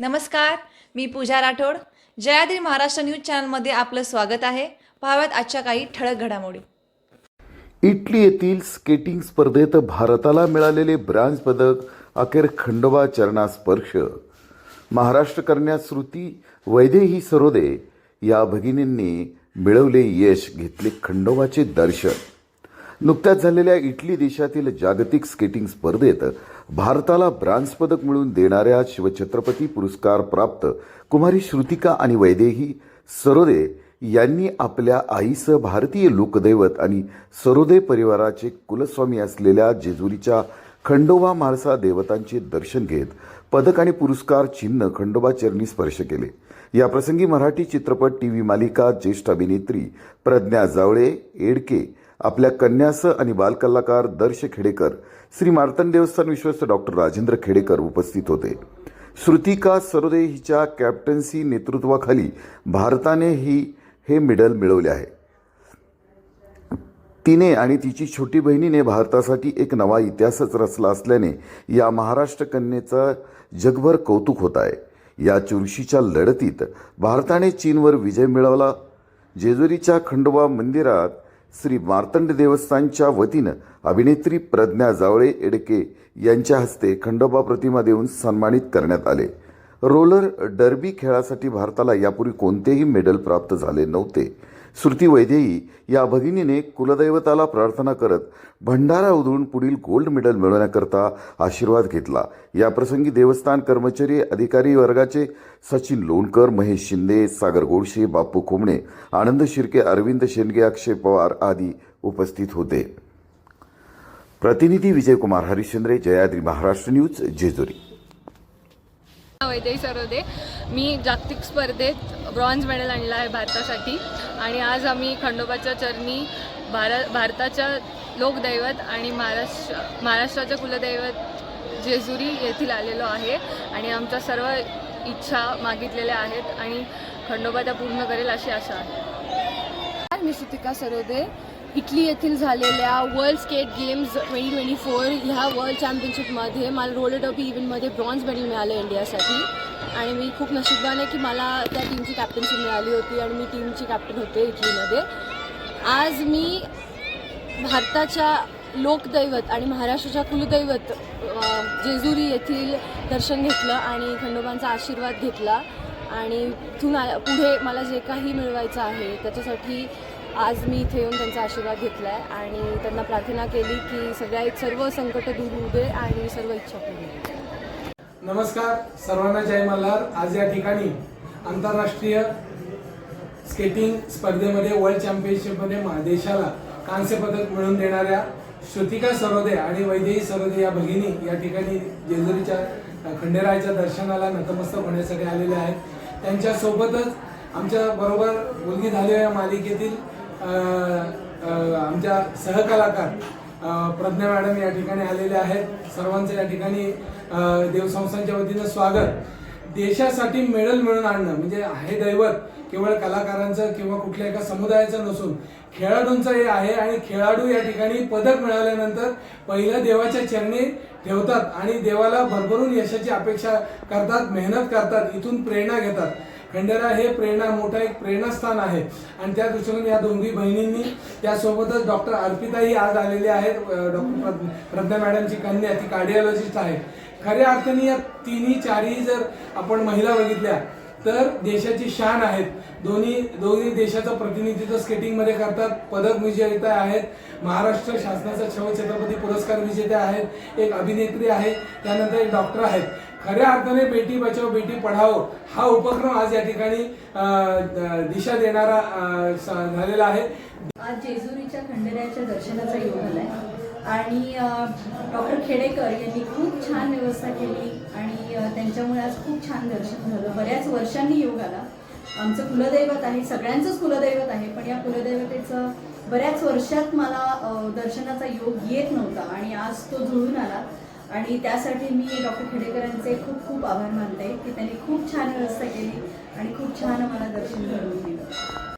नमस्कार मी पूजा राठोड. जयाद्री महाराष्ट्र न्यूज चॅनलमध्ये आपलं स्वागत आहे. पाहाव्यात आजच्या काही ठळक घडामोडी. इटली येथील स्केटिंग स्पर्धेत भारताला मिळालेले ब्रांज पदक अखेर खंडोबा चरणा स्पर्श महाराष्ट्र करण्यात श्रुती वैदेही सरोदे या भगिनींनी मिळवले यश घेतले खंडोबाचे दर्शन. नुकत्याच झालेल्या इटली देशातील जागतिक स्केटिंग स्पर्धेत भारताला ब्रांज पदक मिळवून देणाऱ्या शिवछत्रपती पुरस्कार प्राप्त कुमारी श्रुतिका आणि वैदेही सरोदे यांनी आपल्या आईसह भारतीय लोकदैवत आणि सरोदे परिवाराचे कुलस्वामी असलेल्या जेजुरीच्या खंडोबा म्हाळसा देवतांचे दर्शन घेत पदक आणि पुरस्कार चिन्ह खंडोबा चरणी स्पर्श केले. या प्रसंगी मराठी चित्रपट टीव्ही मालिका ज्येष्ठ अभिनेत्री प्रज्ञा जावळे एडके आपल्या कन्यासह आणि बालकलाकार दर्श खेडेकर श्री मार्तन देवस्थान विश्वस्त डॉक्टर राजेंद्र खेडेकर उपस्थित होते. श्रुतिका सरोदे हिच्या कॅप्टन्सी नेतृत्वाखाली भारताने ही हे मेडल मिळवले आहे. तिने आणि तिची छोटी बहिणीने भारतासाठी एक नवा इतिहासच रचला असल्याने या महाराष्ट्र कन्येचं जगभर कौतुक होत आहे. या चुरशीच्या लढतीत भारताने चीनवर विजय मिळवला. जेजुरीच्या खंडोबा मंदिरात श्री मार्तंड देवस्थानच्या वतीनं अभिनेत्री प्रज्ञा जावळे एडके यांच्या हस्ते खंडोबा प्रतिमा देऊन सन्मानित करण्यात आले. रोलर डर्बी खेळासाठी भारताला यापूर्वी कोणतेही मेडल प्राप्त झाले नव्हते. श्रुती वैदेही या भगिनीने कुलदैवताला प्रार्थना करत भंडारा उधळून पुढील गोल्ड मेडल मिळवण्याकरता आशीर्वाद घेतला. या प्रसंगी देवस्थान कर्मचारी अधिकारी वर्गाचे सचिन लोणकर महेश शिंदे सागर गोडशे बापू खोमणे आनंद शिर्के अरविंद शेंडगे अक्षय पवार आदी उपस्थित होते. प्रतिनिधी विजयकुमार हरिश्चंद्रे जयाद्री महाराष्ट्र न्यूज जेजुरी. वैदेही सरोदे. मी जागतिक स्पर्धेत ब्रॉन्झ मेडल आणला आहे भारतासाठी. आणि आज आम्ही खंडोबाच्या चरणी भारत भारताच्या लोकदैवत आणि महाराष्ट्र महाराष्ट्राच्या कुलदैवत जेजुरी येथील आलेलो आहे. आणि आमच्या सर्व इच्छा मागितलेल्या आहेत आणि खंडोबा त्या पूर्ण करेल अशी आशा आहे. मी श्रुतिका सरोदे. इटली येथील झालेल्या world skate games twenty twenty four ह्या वर्ल्ड चॅम्पियनशिपमध्ये मला रोलर डबी इव्हेंटमध्ये ब्रॉन्झ मेडल मिळालं इंडियासाठी आणि मी खूप नशीबवान आहे की मला त्या टीमची कॅप्टनशिप मिळाली होती आणि मी टीमची कॅप्टन होते इटलीमध्ये. आज मी भारताच्या लोकदैवत आणि महाराष्ट्राच्या कुलदैवत जेजुरी येथील दर्शन घेतलं आणि खंडोबांचा आशीर्वाद घेतला. आणि इथून पुढे मला जे काही मिळवायचं आहे त्याच्यासाठी आज मी इथे येऊन त्यांचा आशीर्वाद घेतला आहे आणि त्यांना प्रार्थना केली की सगळ्या सर्व संकट दूर होऊ दे आणि सर्व इच्छा पूर्ण नमस्कार सर्वांना जय मल्हार. आज या ठिकाणी आंतरराष्ट्रीय स्केटिंग स्पर्धेमध्ये वर्ल्ड चॅम्पियनशिपमध्ये मा- देशाला कांस्य पदक मिळवून देणाऱ्या श्रुतिका सरोदे आणि वैदेही सरोदे या भगिनी या ठिकाणी जेजुरीच्या खंडेरायाच्या दर्शनाला नतमस्तक होण्यासाठी आलेल्या आहेत. त्यांच्यासोबतच आमच्या बरोबर मुलगी झालेल्या मालिकेतील आमच्या सहकलाकार प्रज्ञा मॅडम या ठिकाणी आलेले आहेत. सर्वांचं या ठिकाणी देवसंस्थांच्या वतीनं स्वागत. देशासाठी मेडल मिळून आणणं म्हणजे हे दैवत केवळ कलाकारांचं किंवा कुठल्या एका समुदायाचं नसून खेळाडूंचं हे आहे आणि खेळाडू या ठिकाणी पदक मिळाल्यानंतर पहिलं देवाच्या चरणी ठेवतात आणि देवाला भरभरून यशाची अपेक्षा करतात मेहनत करतात इथून प्रेरणा घेतात. खंडेरा हे प्रेरणा मोठा एक प्रेरणास्थान आहे. आणि त्या दृष्टीने या दोन्ही बहिणींनी त्यासोबतच डॉक्टर अर्पिताही आज आलेले आहेत. डॉक्टर प्रज्ञा मॅडमची कन्या ती कार्डिओलॉजिस्ट आहे. खऱ्या अर्थाने या तिन्ही चारही जर आपण महिला बघितल्या तर देशाची शान आहेत. दोन्ही दोन्ही देशाचं प्रतिनिधित्व स्केटिंगमध्ये करतात. पदक विजेते आहेत. महाराष्ट्र शासनाचा छव छत्रपती पुरस्कार विजेते आहेत. एक अभिनेत्री आहे. त्यानंतर एक डॉक्टर आहेत. खऱ्या अर्थाने बेटी बचाओ बेटी पढाओ हा उपक्रम आज या ठिकाणी दिशा देणारा झालेला आहे. आज जेजुरीच्या खंडेरायाच्या दर्शनाचा योग आलाय. आणि डॉक्टर खेडेकर यांनी खूप छान व्यवस्था केली आणि त्यांच्यामुळे आज खूप छान दर्शन झालं. बऱ्याच वर्षांनी योग आला. आमचं कुलदैवत आहे सगळ्यांचंच कुलदैवत आहे पण या कुलदैवतेचं बऱ्याच वर्षात मला दर्शनाचा योग येत नव्हता आणि आज तो जुळून आला. आणि त्यासाठी मी डॉक्टर खेडेकरांचे खूप खूप आभार मानते की त्यांनी खूप छान व्यवस्था केली आणि खूप छान मला दर्शन